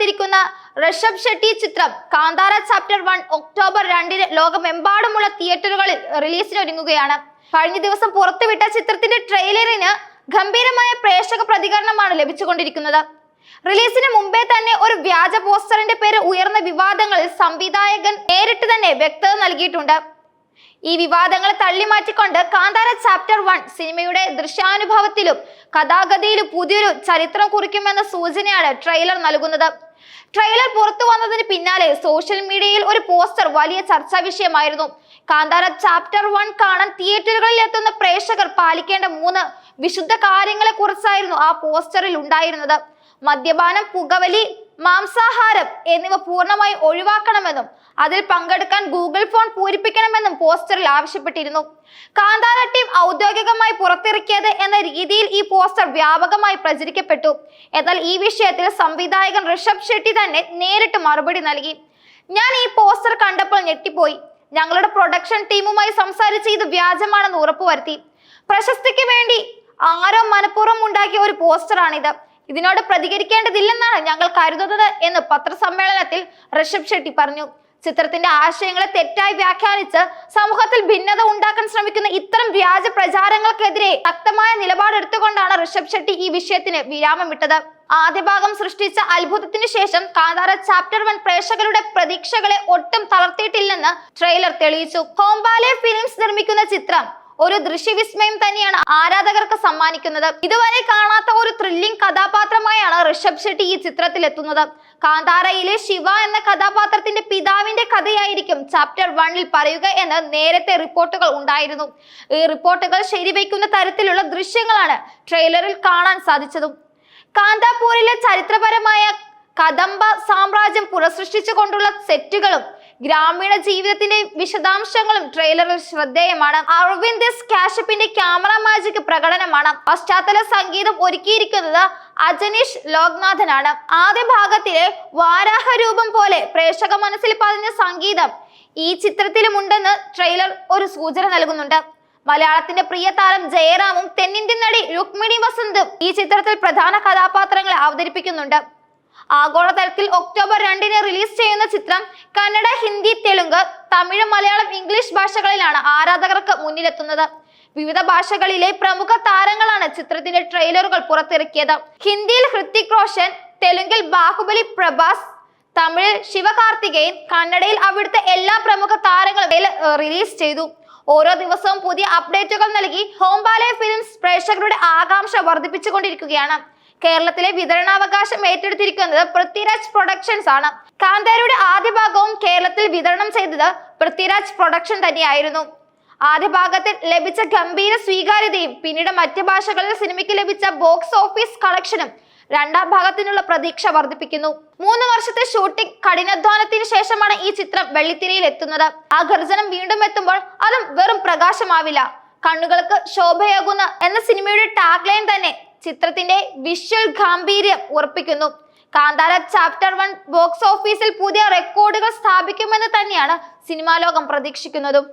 കാത്തിരിക്കുന്ന ഋഷഭ് ഷെട്ടി ചിത്രം Kantara chapter one October രണ്ടിന് ലോകമെമ്പാടുമുള്ള തിയേറ്ററുകളിൽ റിലീസിനൊരുങ്ങുകയാണ്. കഴിഞ്ഞ ദിവസം പുറത്തുവിട്ട ചിത്രത്തിന്റെ ട്രെയിലറിന് ഗംഭീരമായ പ്രേക്ഷക പ്രതികരണമാണ് ലഭിച്ചുകൊണ്ടിരിക്കുന്നത്. റിലീസിന് മുമ്പേ തന്നെ ഒരു വ്യാജ പോസ്റ്ററിന്റെ പേര് ഉയർന്ന വിവാദങ്ങളിൽ സംവിധായകൻ നേരിട്ട് തന്നെ വ്യക്തത നൽകിയിട്ടുണ്ട്. ഈ വിവാദങ്ങൾ തള്ളിമാറ്റിക്കൊണ്ട് കാന്താര ചാപ്റ്റർ വൺ സിനിമയുടെ ദൃശ്യാനുഭവത്തിലും കഥാഗതിയിലും പുതിയൊരു ചരിത്രം കുറിക്കുമെന്ന സൂചനയാണ് ട്രെയിലർ നൽകുന്നത്. ട്രെയിലർ പുറത്തു വന്നതിന് പിന്നാലെ സോഷ്യൽ മീഡിയയിൽ ഒരു പോസ്റ്റർ വലിയ ചർച്ചാ വിഷയമായിരുന്നു. കാന്താര ചാപ്റ്റർ വൺ കാണാൻ തിയേറ്ററുകളിൽ എത്തുന്ന പ്രേക്ഷകർ പാലിക്കേണ്ട മൂന്ന് വിശുദ്ധ കാര്യങ്ങളെ കുറിച്ചായിരുന്നു ആ പോസ്റ്ററിൽ ഉണ്ടായിരുന്നത്. മദ്യപാനം പുകവലി മാംസാഹാരം എന്നിവ പൂർണമായി ഒഴിവാക്കണമെന്നും അതിൽ പങ്കെടുക്കാൻ ഗൂഗിൾ ഫോൺ പൂരിപ്പിക്കണമെന്നും പോസ്റ്ററിൽ ആവശ്യപ്പെട്ടിരുന്നു. കാന്താര ടീം ഔദ്യോഗികമായി പുറത്തിറക്കിയത് എന്ന രീതിയിൽ ഈ പോസ്റ്റർ വ്യാപകമായി പ്രചരിക്കപ്പെട്ടു. എന്നാൽ ഈ വിഷയത്തിൽ സംവിധായകൻ ഋഷഭ് ഷെട്ടി തന്നെ നേരിട്ട് മറുപടി നൽകി. ഞാൻ ഈ പോസ്റ്റർ കണ്ടപ്പോൾ ഞെട്ടിപ്പോയി. ഞങ്ങളുടെ പ്രൊഡക്ഷൻ ടീമുമായി സംസാരിച്ച് ഇത് വ്യാജമാണെന്ന് ഉറപ്പുവരുത്തി. പ്രശസ്തിക്ക് വേണ്ടി ആരോ മനഃപൂർവം ഉണ്ടാക്കിയ ഒരു പോസ്റ്ററാണിത്. ഇതിനോട് പ്രതികരിക്കേണ്ടതില്ലെന്നാണ് ഞങ്ങൾ കരുതുന്നത് എന്ന് പത്രസമ്മേളനത്തിൽ ഋഷഭ് ഷെട്ടി പറഞ്ഞു. ചിത്രത്തിന്റെ ആശയങ്ങളെ തെറ്റായി വ്യാഖ്യാനിച്ച് സമൂഹത്തിൽ ഭിന്നത ഉണ്ടാക്കാൻ ശ്രമിക്കുന്ന ഇത്തരം വ്യാജ പ്രചാരങ്ങൾക്കെതിരെ ശക്തമായ നിലപാടെടുത്തുകൊണ്ടാണ് ഋഷഭ് ഷെട്ടി ഈ വിഷയത്തിന് വിരാമമിട്ടത്. ആദ്യ ഭാഗം സൃഷ്ടിച്ച അത്ഭുതത്തിന് ശേഷം കാന്താര ചാപ്റ്റർ വൺ പ്രേക്ഷകരുടെ പ്രതീക്ഷകളെ ഒട്ടും തളർത്തിയിട്ടില്ലെന്ന് ട്രെയിലർ തെളിയിച്ചു. ഹോംബാലെ ഫിലിംസ് നിർമ്മിക്കുന്ന ചിത്രം ഒരു ദൃശ്യവിസ്മയം തന്നെയാണ് ആരാധകർക്ക് സമ്മാനിക്കുന്നത്. ഇതുവരെ കാണാത്ത ഒരു ത്രില്ലിംഗ് കഥാപാത്രമായാണ് ഋഷഭ് ഷെട്ടി ഈ ചിത്രത്തിൽ എത്തുന്നത് കാന്താരയിലെ ശിവ എന്ന കഥാപാത്രത്തിന്റെ പിതാവിന്റെ കഥയായിരിക്കും ചാപ്റ്റർ വണ്ണിൽ പറയുക എന്ന് നേരത്തെ റിപ്പോർട്ടുകൾ ഉണ്ടായിരുന്നു. ഈ റിപ്പോർട്ടുകൾ ശരിവയ്ക്കുന്ന തരത്തിലുള്ള ദൃശ്യങ്ങളാണ് ട്രെയിലറിൽ കാണാൻ സാധിച്ചതും. കാന്താപൂരിലെ ചരിത്രപരമായ കദംബ സാമ്രാജ്യം പുനഃസൃഷ്ടിച്ചുകൊണ്ടുള്ള സെറ്റുകളും ഗ്രാമീണ ജീവിതത്തിന്റെ വിശദാംശങ്ങളും ട്രെയിലറിൽ ശ്രദ്ധേയമാണ്. അരവിന്ദ് എസ് കാശ്യപ്പിന്റെ ക്യാമറ മാജിക് പ്രകടനമാണ്. പശ്ചാത്തല സംഗീതം ഒരുക്കിയിരിക്കുന്നത് അജനീഷ് ലോക്നാഥനാണ്. ആദ്യ ഭാഗത്തിലെ വാരാഹ രൂപം പോലെ പ്രേക്ഷക മനസ്സിൽ പതിഞ്ഞ സംഗീതം ഈ ചിത്രത്തിലുമുണ്ടെന്ന് ട്രെയിലർ ഒരു സൂചന നൽകുന്നുണ്ട്. മലയാളത്തിന്റെ പ്രിയ താരം ജയറാമും തെന്നിന്ത്യൻ നടി രുക്മിണി വസന്തും ഈ ചിത്രത്തിൽ പ്രധാന കഥാപാത്രങ്ങളെ അവതരിപ്പിക്കുന്നുണ്ട്. ആഗോളതലത്തിൽ ഒക്ടോബർ രണ്ടിന് റിലീസ് ചെയ്യുന്ന ചിത്രം കന്നഡ ഹിന്ദി തെലുങ്ക് തമിഴ് മലയാളം ഇംഗ്ലീഷ് ഭാഷകളിലാണ് ആരാധകർക്ക് മുന്നിലെത്തുന്നത്. വിവിധ ഭാഷകളിലെ പ്രമുഖ താരങ്ങളാണ് ചിത്രത്തിന്റെ ട്രെയിലറുകൾ പുറത്തിറക്കിയത്. ഹിന്ദിയിൽ ഹൃത്തിക് റോഷൻ തെലുങ്കിൽ ബാഹുബലി പ്രഭാസ് തമിഴിൽ ശിവകാർത്തികേയൻ കന്നഡയിൽ അവിടുത്തെ എല്ലാ പ്രമുഖ താരങ്ങളും റിലീസ് ചെയ്തു. ഓരോ ദിവസവും പുതിയ അപ്ഡേറ്റുകൾ നൽകി ഹോംബാലയ ഫിലിംസ് പ്രേക്ഷകരുടെ ആകാംക്ഷ വർദ്ധിപ്പിച്ചുകൊണ്ടിരിക്കുകയാണ്. കേരളത്തിലെ വിതരണാവകാശം ഏറ്റെടുത്തിരിക്കുന്നത് പൃഥ്വിരാജ് പ്രൊഡക്ഷൻസ് ആണ്. കാന്താരയുടെ ആദ്യ ഭാഗവും കേരളത്തിൽ വിതരണം ചെയ്തത് പൃഥ്വിരാജ് പ്രൊഡക്ഷൻ തന്നെയായിരുന്നു. ആദ്യ ഭാഗത്തിൽ ലഭിച്ച ഗംഭീര സ്വീകാര്യതയും പിന്നീട് മറ്റ് ഭാഷകളിൽ സിനിമയ്ക്ക് ലഭിച്ച ബോക്സ് ഓഫീസ് കളക്ഷനും രണ്ടാം ഭാഗത്തിനുള്ള പ്രതീക്ഷ വർദ്ധിപ്പിക്കുന്നു. മൂന്ന് വർഷത്തെ ഷൂട്ടിംഗ് കഠിനാധ്വാനത്തിന് ശേഷമാണ് ഈ ചിത്രം വെള്ളിത്തിരയിൽ എത്തുന്നത്. ആ ഗർജനം വീണ്ടും എത്തുമ്പോൾ അതും വെറും പ്രകാശമാവില്ല. കണ്ണുകൾക്ക് ശോഭയാകുന്ന എന്ന സിനിമയുടെ ടാഗ്ലൈൻ തന്നെ ചിത്രത്തിന്റെ വിഷ്വൽ ഗാംഭീര്യം ഉറപ്പിക്കുന്നു. കാന്താര ചാപ്റ്റർ വൺ ബോക്സ് ഓഫീസിൽ പുതിയ റെക്കോർഡുകൾ സ്ഥാപിക്കുമെന്ന് തന്നെയാണ് സിനിമാ ലോകം പ്രതീക്ഷിക്കുന്നതും.